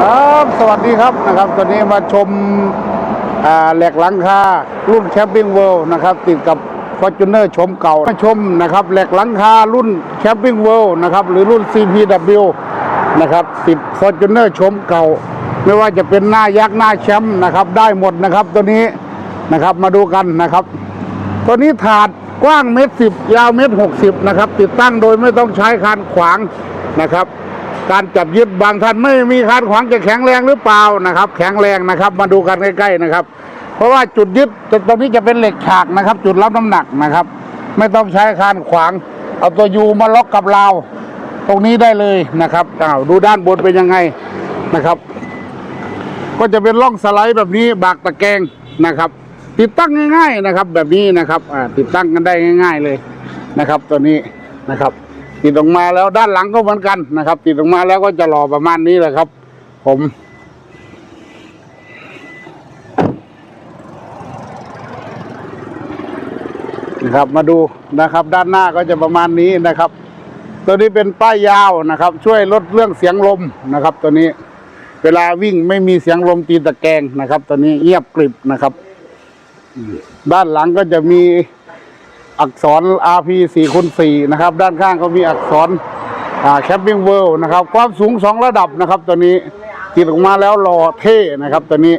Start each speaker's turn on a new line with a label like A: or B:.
A: ครับสวัสดีครับนะครับ ตอนนี้มาชมแหลกหลังคารุ่นแคมปิ้งเวิลด์นะครับ ติดกับฟอร์จูเนอร์ชมเก่ามาชมนะครับแหลกหลังคารุ่นแคมปิ้งเวิลด์นะครับ หรือรุ่น CPW นะครับติดฟอร์จูเนอร์ชมเก่า ไม่ว่าจะเป็นหน้ายักษ์หน้าแชมป์นะครับ ได้หมดนะครับตัวนี้นะครับมาดูกันนะครับ ตัวนี้ถาดกว้างเมตรสิบยาวเมตรหกสิบนะครับ ติดตั้งโดยไม่ต้องใช้คานขวางนะครับ การจับยึดบางท่านไม่มีคานขวางจะแข็งแรงหรือเปล่านะครับ แข็งแรงนะครับ มาดูกันใกล้ๆนะครับ เพราะว่าจุดยึดตรงนี้จะเป็นเหล็กฉากนะครับ จุดรับน้ำหนักนะครับ ไม่ต้องใช้คานขวาง เอาตัวยูมาล็อกกับราวตรงนี้ได้เลยนะครับอ้าวดูด้านบนเป็นยังไงนะครับ ก็จะเป็นร่องสไลด์แบบนี้บากตะแกรงนะครับ ติดตั้งง่าย ๆนะครับ แบบนี้นะครับติดตั้งกันได้ง่าย ๆเลยนะครับ ตัวนี้นะครับ ติดออกมาแล้วด้านหลังก็เหมือนกันนะครับ ติดออกมาแล้วก็จะหล่อประมาณนี้แหละครับ ผมนะครับมาดูนะครับ ด้านหน้าก็จะประมาณนี้นะครับ ตัวนี้เป็นป้ายยาวนะครับ ช่วยลดเรื่องเสียงลมนะครับ ตัวนี้ เวลาวิ่งไม่มีเสียงลมตีตะแกรงนะครับ ตัวนี้เงียบกริบนะครับ ด้านหลังก็จะมี อักษร RP 4คูณ4นะครับ ด้านข้างก็มีอักษรแคปปิ้งเวิลด์นะครับ ความสูงสองระดับนะครับตัวนี้ติดออกมาแล้วหล่อเท่นะครับตัวนี้